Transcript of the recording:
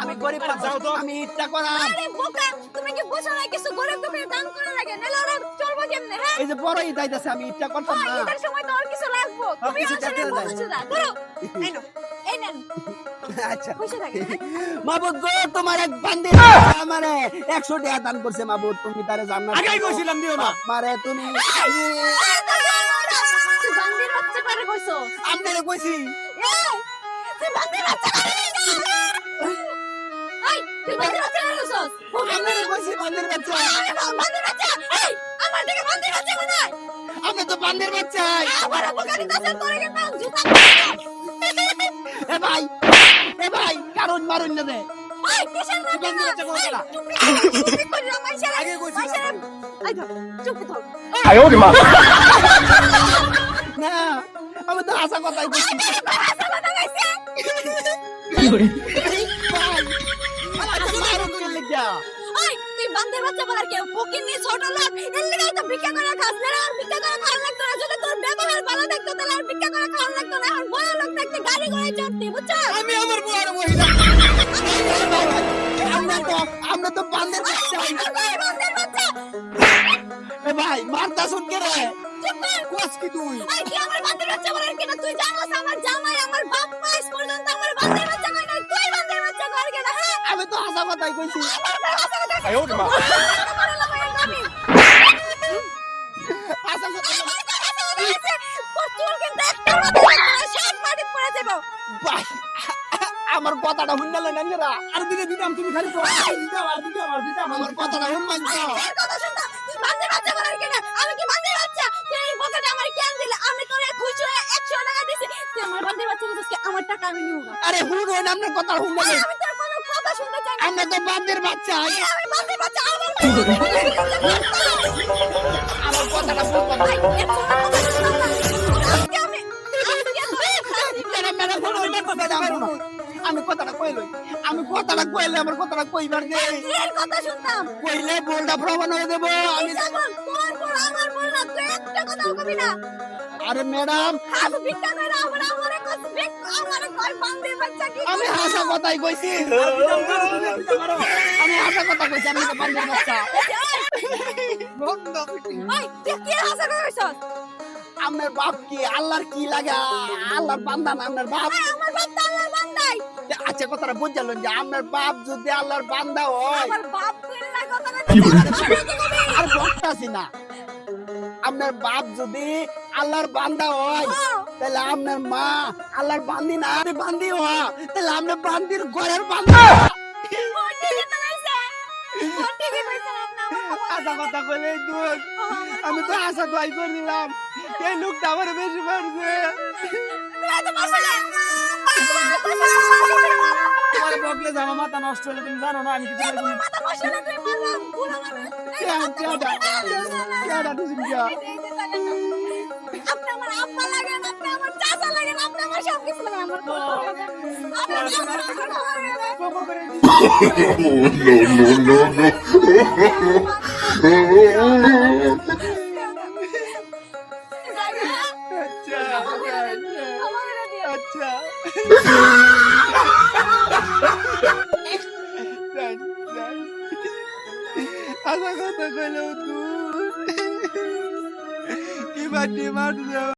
আমি গরিব যাও তো। আমি ইচ্ছা করাম আরে তুমি কি বুঝো না কিছু? গরিব দুঃখীর দান করা লাগে নাহলে চলবো কেমনে হ্যাঁ? এই যে বড় ঈদ আইতাছে আমি ইচ্ছা করতাম না। ঈদের সময় তো আর কিছু লাগবো। তুমি আসলে বুঝছ না ধরো এই নেন আচ্ছা। পয়সা থাকে হ্যাঁ? মাবুদ গো তোমার এক বান্দি আমারে। 100 টাকা দান করছে মাবুদ তুমি তারে জান্নাত আগেই কইছিলাম দিও না। মারে তুমি। 때리고 있어. 안 때리고 있어. 예! 금방 들었잖아! 아이! 금방 들었잖아, 로서! 안 때리고 있어, 반대로 맞자! 반대로 맞자! 에이! আমার দিকে 반대로 맞자, 그날! আমি তো বান্দের বাচ্চা আমার উপকারী দাসের পরে গেলাম জুতা এ ভাই এ ভাই কারণ মারুন না দে আই কিসের মারুন না চুপ করে আমার ছেলে আগে কইছি আই চুপ থাক আয় ওরে মা আমি তো আশা কথাই তুই বান্দে বাচ্চা বলার কেউ? ফকির নি ছোট লোক? এর লিগে তো ভিক্ষা করে খাস। না আর ভিক্ষা করে খাওয়া লাগতো না। যদি তোর ব্যবহার ভালো থাকতো তাহলে আর ভিক্ষা করে খাওয়া লাগতো না। আর বড় লোক থাকতে গাড়ি ঘোড়ায় চড়তি বুঝছ? আমি আমার বউয়ের মহিলা। আমরা তো আমরা তো বান্দের বাচ্চা। ভাই মারতা শুন কে রে? আমার কথাটা শুনে লেন আর দিলে দিতাম তুমি খালি আর দিতাম আর দিতাম আমার কথাটা শুন মানছো কথা তুই বান্দে বাচ্চা বলার কেন আমি কি বান্দে আমার টাকা আমি নিব আরে হুন হন আপনার কথা শুনলে আমি তোর কোনো কথা শুনতে চাই না। আমরা তো বান্দির বাচ্চা। আমি আমার কথাটা ভাই কইলে আমার কথাটা কইবার দে এর কথা শুনতাম? কইলে বলটা প্রমাণ হয়ে দেবো আমি তোর পর আমার বল না তুই একটা কথা কবি না। আরে ম্যাডাম। হাত ভিক্ষা করে আমার আমারে কস ভিক আমারে কই বান্দের বাচ্চা কি আমি হাসা কথাই কইছি। আমি হাসা কথা কইছি আমি তো বান্দির বাচ্চা। বন্ধ তুই কি হাসা কইছস? আপনার বাপ কি আল্লাহর কি লাগা? আল্লাহর বান্দা না আপনার বাপ? আমার বাপ তো আল্লাহর বান্দাই। আচ্ছা কথাটা বুঝালেন যে আপনার বাপ যদি আল্লাহর বান্দা হয় না আর বলতাছি না। আপনার বাপ যদি আল্লাহর বান্দা হয় তাহলে আপনার মা আল্লাহর বান্দি না আপনি বান্দি হওয়া। তাহলে আপনার বান্দির ঘরের বান্দা। আশা কথা কইলে দুধ আমি তো আশা দোয়াই করে দিলাম এই লোকটা আমার বেশি মারছে। তোমার বকলে জামা মাথা নষ্ট হলে তুমি জানো না আমি কিছু আপনি আমার আব্বা লাগেন আপনি আচ্ছা আশা কথা কইলেও তুই কি বাটি মারছে